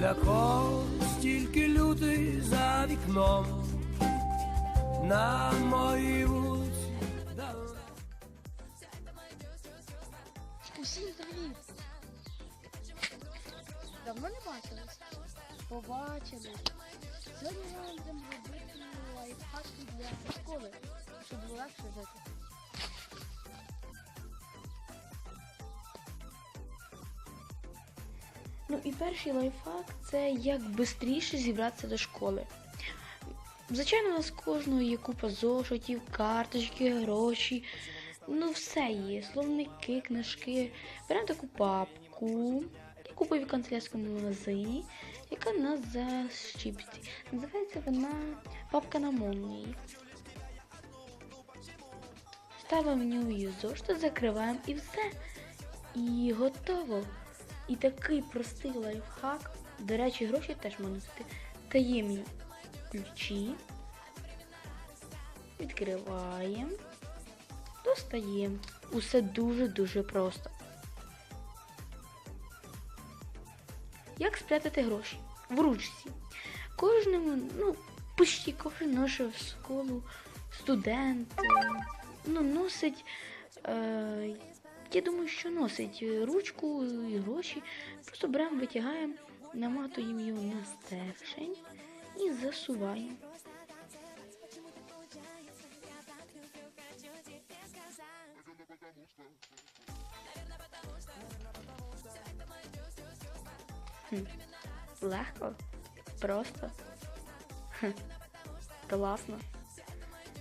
Для кого стільки лютий за вікном на моїй вулиці. Усім привіт! Давно не бачились? Побачились. Сьогодні ми будемо робити лайфхаки для школи, щоб легше жити. Ну і перший лайфхак це як швидше зібратися до школи. Звичайно, у нас кожного є купа зошитів, карточки, гроші. Ну, все є. Словники, книжки. Беремо таку папку, я купив в канцелярському магазині, яка на защіпці. Називається вона папка на молнії. Ставимо в нього її зошити, закриваємо і все. І готово. І такий простий лайфхак. До речі, гроші теж можна носити. Таємні ключі. Відкриваємо. Достаємо. Усе дуже-дуже просто. Як спрятати гроші? В ручці. Кожному, ну, почти кожен наше в школу студент, ну, носить, е, я думаю, що носить е, ручку і гроші. Просто беремо, витягаємо, наматуємо його на стержень і засуваємо. Легко, просто. Хм. Класно.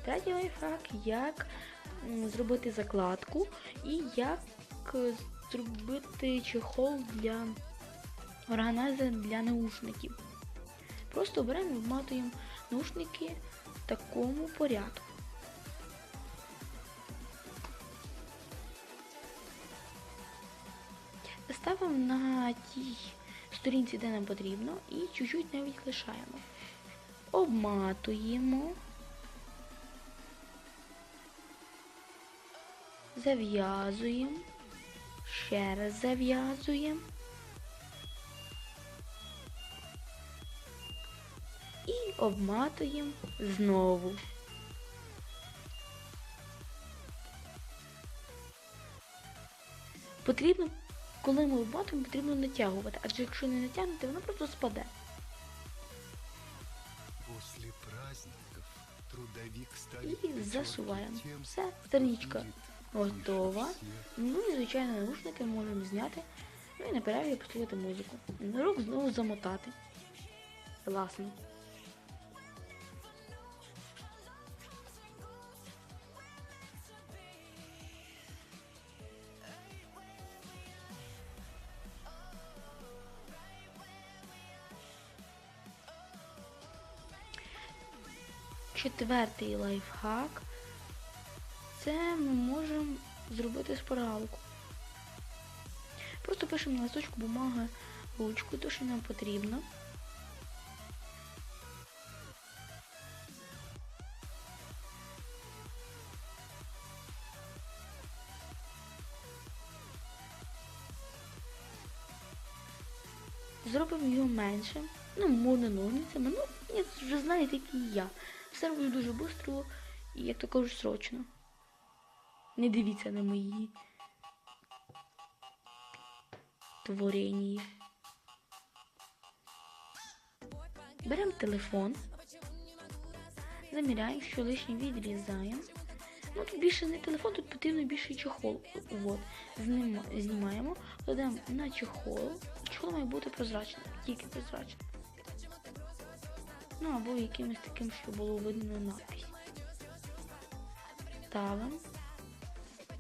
Третій лайфхак, як зробити закладку і як е, зробити чехол для органайзера для наушників. Просто беремо і вматуємо наушники в такому порядку. Ставимо на тій сторінці, де нам потрібно, і чуть-чуть навіть лишаємо. Обматуємо, зав'язуємо, ще раз зав'язуємо. І обматуємо знову. Потрібно, коли ми обматуємо, потрібно натягувати, адже якщо не натягнути, воно просто спаде. Трудовик І засуваємо. Все, страничка готова. Ну і звичайно наушники можемо зняти. Ну і на перерві послухати музику. Рук знову замотати. Класно. Четвертий лайфхак. Це ми можемо зробити шпаргалку. Просто пишемо на листочку бумаги ручку, то що нам потрібно. Зробимо його менше. Ну, можна ножницями. Ну, я вже знаєте, який я. Все роблю дуже швидко і, як то кажуть, срочно. Не дивіться на мої творення. Беремо телефон, заміряємо, що лишнє відрізаємо. Ну тут більше не телефон, тут потрібно більше чохол. От. Знима- знімаємо, кладемо на чохол. Чохол має бути прозрачним, тільки прозрачним. Ну або якимось таким, щоб було видно надпись. Ставимо.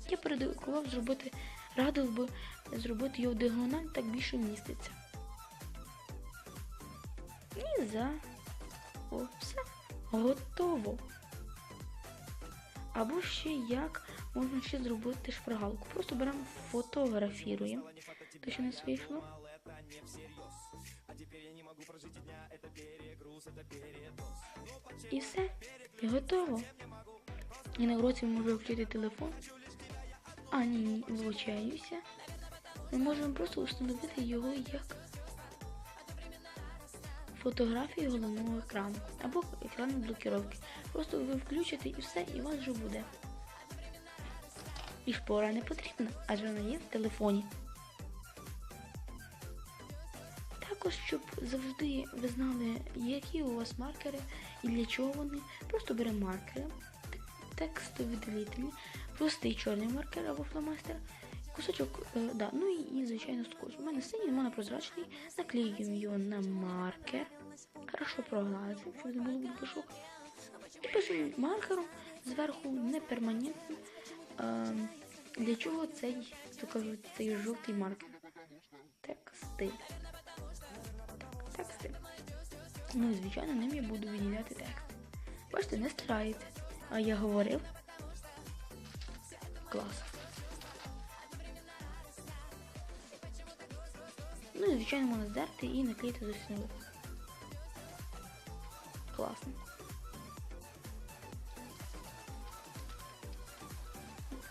Я передикував зробити, радив би зробити його діагональ, так більше вміститься. І за О, все готово. Або ще як можна ще зробити шпаргалку. Просто беремо, фотографіруємо. То що не вийшло. І все. І готово. І на уроці можемо включити телефон. А, ні, ні. Ми можемо просто встановити його як фотографію головного екрану або екрану блокіровки. Просто ви включите і все, і у вас вже буде. І шпора не потрібна, адже вона є в телефоні. Також, щоб завжди ви знали, які у вас маркери і для чого вони, просто беремо маркери, текстові текстовіддалителі, простий чорний маркер або фломастер, кусочок, е, да, ну і, і звичайно скотч. У мене синій, у мене прозрачний, наклеюємо його на маркер, хорошо прогладимо, щоб не було бушок. І пишемо маркером зверху неперманентно. Е, для чого цей, то кажуть, цей жовтий маркер? Тексти. Тексти. Ну і звичайно, ним я буду виділяти текст. Бачите, не стираєте. А я говорив. Клас. Ну і звичайно можна здерти і наклеїти з основи. Класно.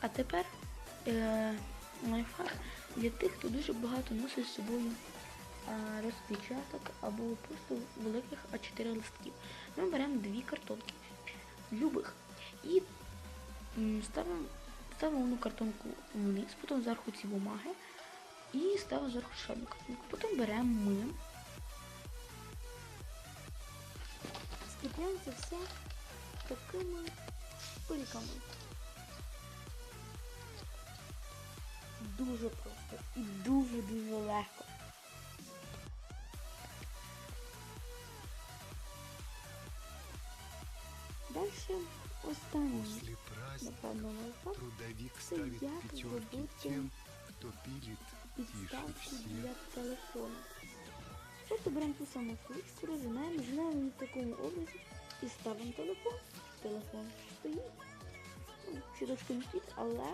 А тепер е, лайфхак для тих, хто дуже багато носить з собою е, розпечаток або просто великих А4 листків. Ми беремо дві картонки любих і ставимо, ставимо одну картонку вниз, потім зверху ці бумаги і ставимо зверху ще одну картонку. Потім беремо ми. Скріпляємо це все такими шпильками. Дуже просто і дуже-дуже легко. Далі останній, напевно, лайфхак трудовик це як зробити підставки для телефону. Просто беремо ту саму флешку, розжимаємо, зжимаємо її в такому образі і ставимо телефон. Телефон стоїть. Ну, щіточку не стоїть, але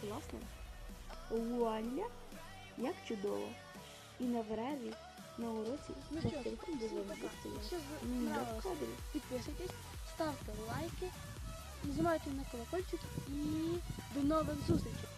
класно. Вуаля! Як чудово! І на виразі, на уроці, Ну що, всім пока. Якщо ви Ну, підписуйтесь, ставте лайки, нажимайте на колокольчик і до нових зустрічей.